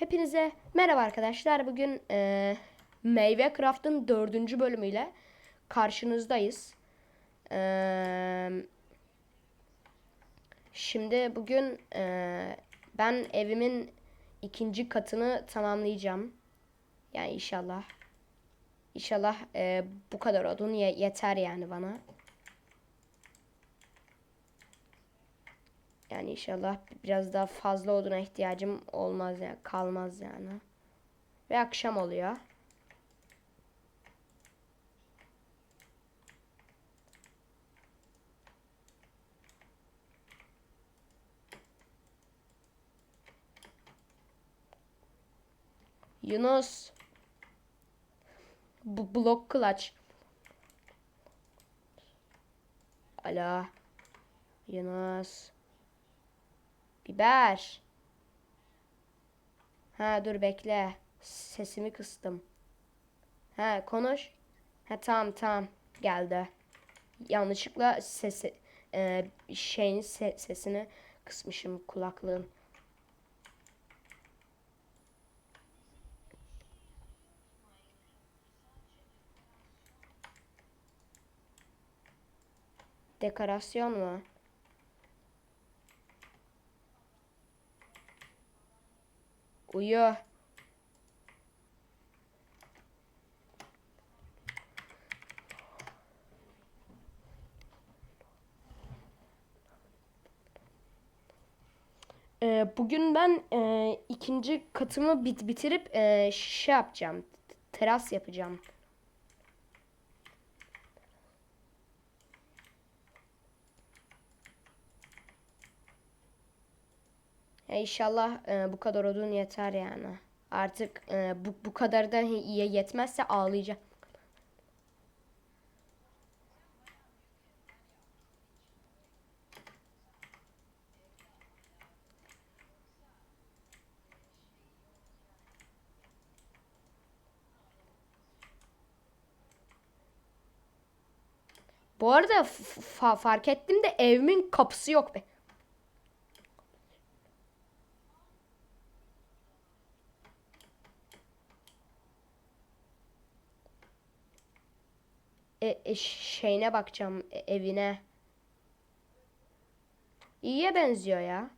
Hepinize merhaba arkadaşlar. Bugün e, Meyve Craft'ın dördüncü bölümüyle karşınızdayız. E, şimdi bugün e, ben evimin ikinci katını tamamlayacağım. Yani inşallah. İnşallah e, bu kadar odun ye- yeter yani bana. Yani inşallah biraz daha fazla oduna ihtiyacım olmaz yani kalmaz yani. Ve akşam oluyor. Yunus. Bu blok clutch. Alo. Yunus. Biber. Ha dur bekle. Sesimi kıstım. Ha konuş. Ha tamam tamam geldi. Yanlışlıkla sesi e, şeyin se- sesini kısmışım kulaklığın. Dekorasyon mu? Uyu. Ee, bugün ben e, ikinci katımı bit bitirip e, şey yapacağım. Teras yapacağım. Ya inşallah e, bu kadar odun yeter yani. Artık e, bu, bu kadar da ye- yetmezse ağlayacağım. Bu arada fark ettim de evimin kapısı yok be. E, e, şeyine bakacağım e, evine. İyiye benziyor ya.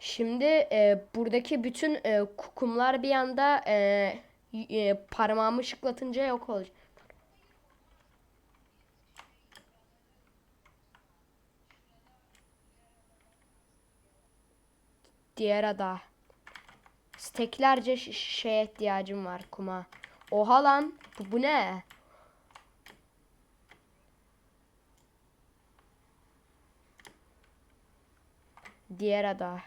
Şimdi e, buradaki bütün e, kumlar bir anda e, e, parmağımı şıklatınca yok olacak. Diğer ada. Steklerce şeye ihtiyacım var kuma. Oha lan. Bu, bu ne? Diğer ada.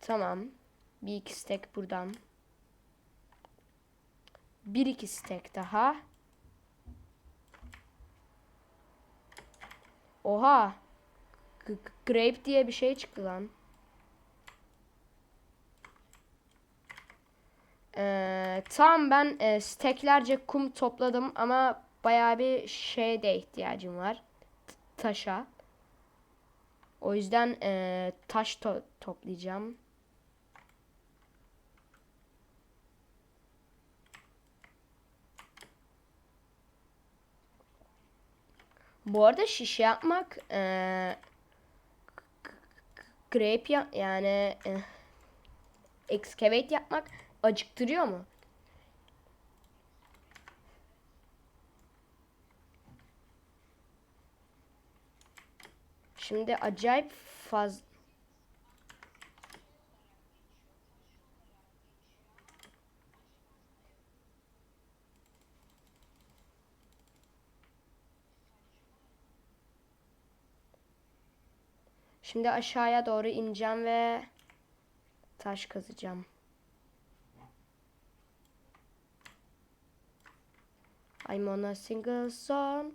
Tamam. Bir iki stek buradan. Bir iki stek daha. Oha. Grape diye bir şey çıktı lan. Ee, tamam ben e, steklerce kum topladım ama bayağı bir şeye de ihtiyacım var. T- taşa. O yüzden e, taş to- toplayacağım. Bu arada şişe yapmak e, grape ya yani e, excavate yapmak acıktırıyor mu? Şimdi acayip faz Şimdi aşağıya doğru ineceğim ve taş kazacağım. I'm on a single song.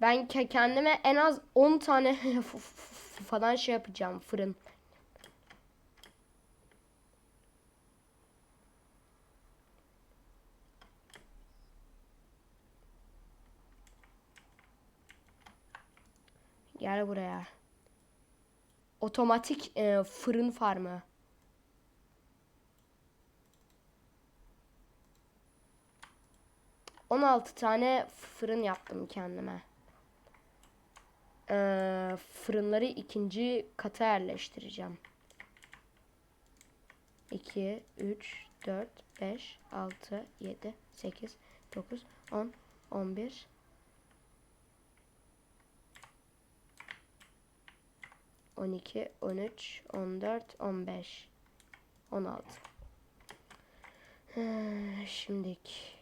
Ben ke- kendime en az 10 tane falan şey yapacağım fırın. Gel buraya. Otomatik e, fırın farmı. On altı tane fırın yaptım kendime. Ee, fırınları ikinci kata yerleştireceğim. 2, 3, 4, 5, 6, 7, 8, 9, 10, 11, 12, 13, 14, 15, 16. Ee, Şimdiki.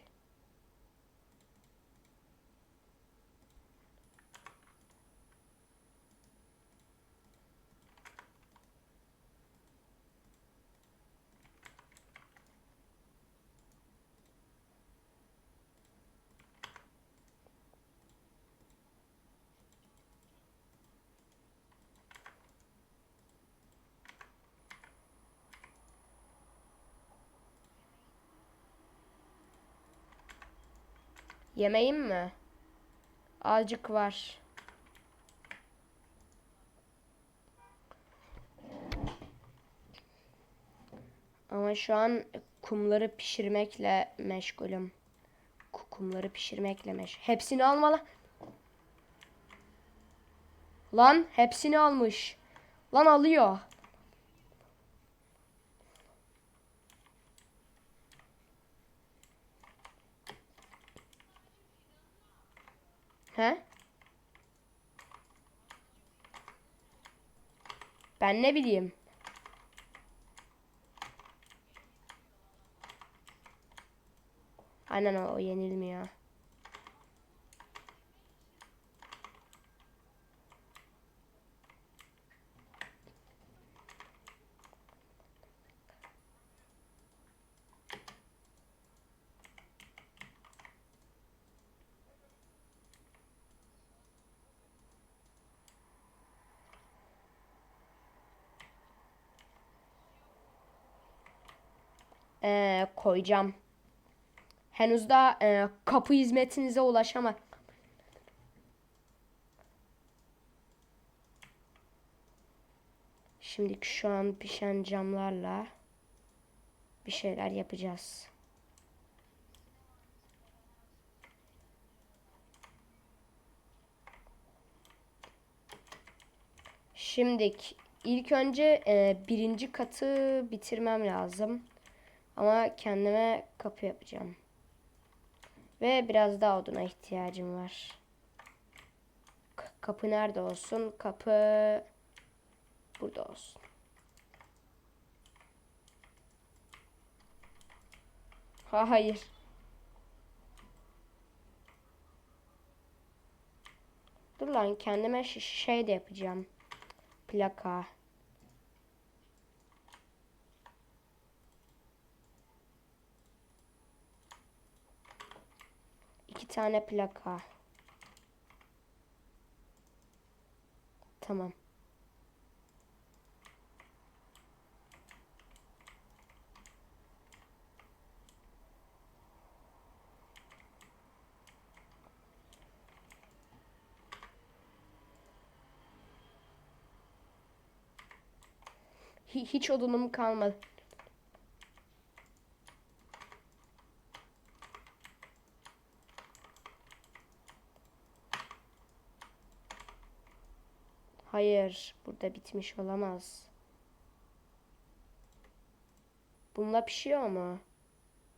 Yemeğim mi? Azıcık var. Ama şu an kumları pişirmekle meşgulüm. Ku- Kumları pişirmekle meş. Hepsini alma lan. Lan hepsini almış. Lan alıyor. He? Ben ne bileyim. Aynen o, o yenilmiyor. Ee, koyacağım. Henüz daha e, kapı hizmetinize ulaşamam. Şimdi şu an pişen camlarla bir şeyler yapacağız. Şimdi ilk önce e, birinci katı bitirmem lazım. Ama kendime kapı yapacağım. Ve biraz daha oduna ihtiyacım var. K- kapı nerede olsun? Kapı burada olsun. Ha hayır. Dur lan kendime şey de yapacağım. Plaka. İki tane plaka. Tamam. Hi- Hiç odunum kalmadı. Hayır, burada bitmiş olamaz. Bununla pişiyor mu?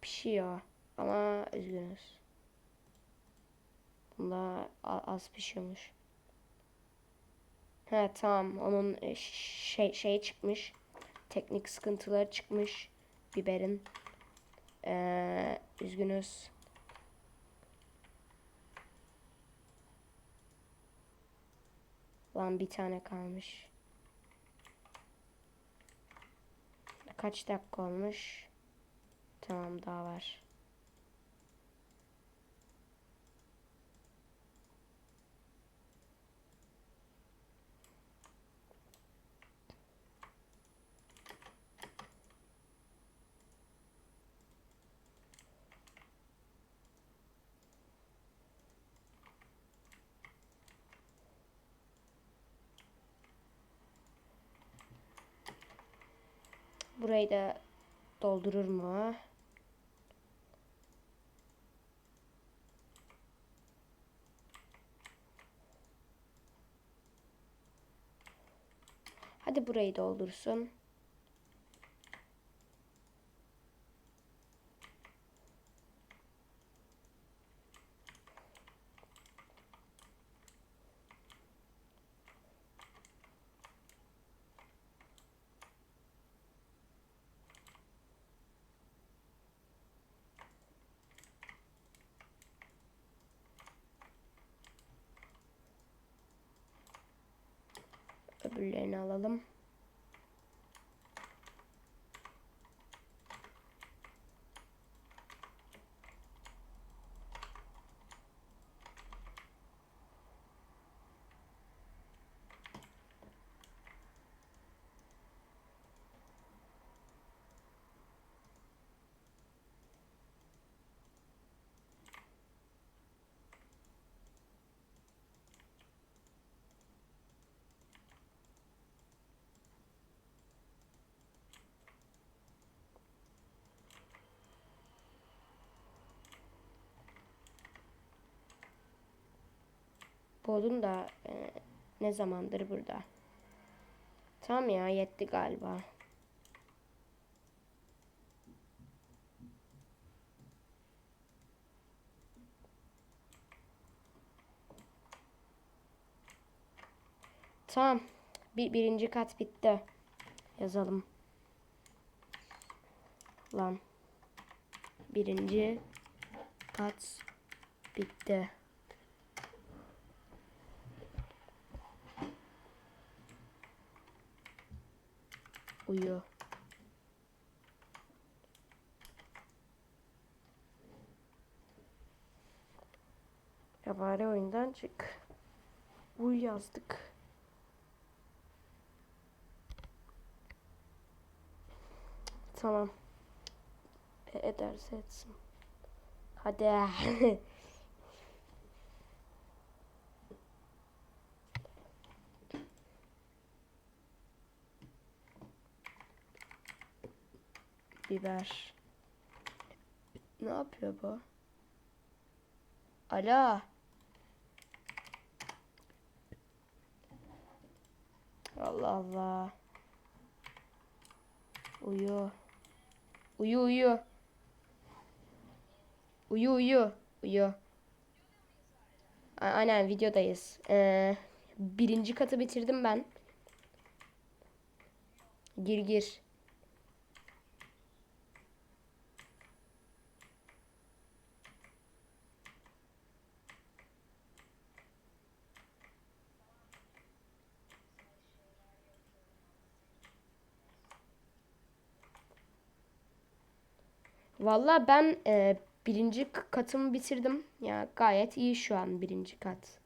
Pişiyor. Ama üzgünüz. Bunda az pişiyormuş. He tamam. Onun e, şey şey çıkmış. Teknik sıkıntıları çıkmış biberin. Ee, üzgünüz. Lan bir tane kalmış. Kaç dakika olmuş? Tamam daha var. Burayı da doldurur mu? Hadi burayı doldursun. Öbürlerini alalım. Bu odun da e, ne zamandır burada. Tamam ya yetti galiba. Tamam. Bir, birinci kat bitti. Yazalım. Lan. Birinci kat bitti. Uyu. Ya bari oyundan çık. Uyu yazdık. Tamam. E, ederse etsin. Hadi. Biber. Ne yapıyor bu? Ala. Allah Allah. Uyu. Uyu uyu. Uyu uyu. Uyu. A- Aynen videodayız. Ee, birinci katı bitirdim ben. Gir gir. Valla ben e, birinci katımı bitirdim. Ya gayet iyi şu an birinci kat.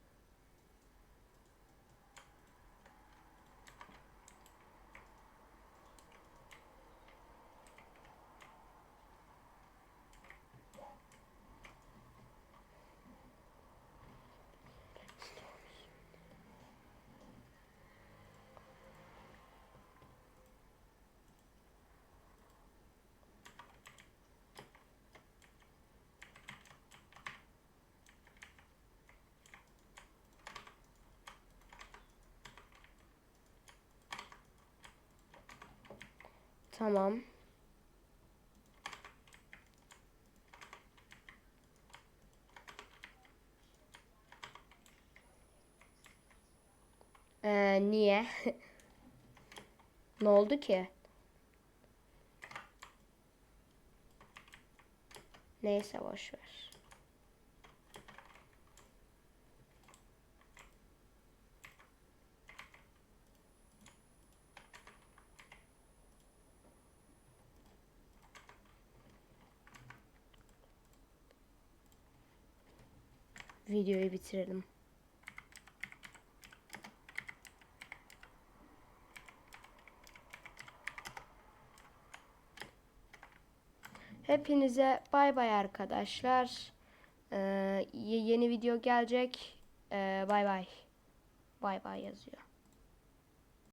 Tamam. Ee, niye? ne oldu ki? Neyse boş ver. Videoyu bitirelim. Hepinize bay bay arkadaşlar. Ee, ye- yeni video gelecek. Ee, bay bay. Bay bay yazıyor.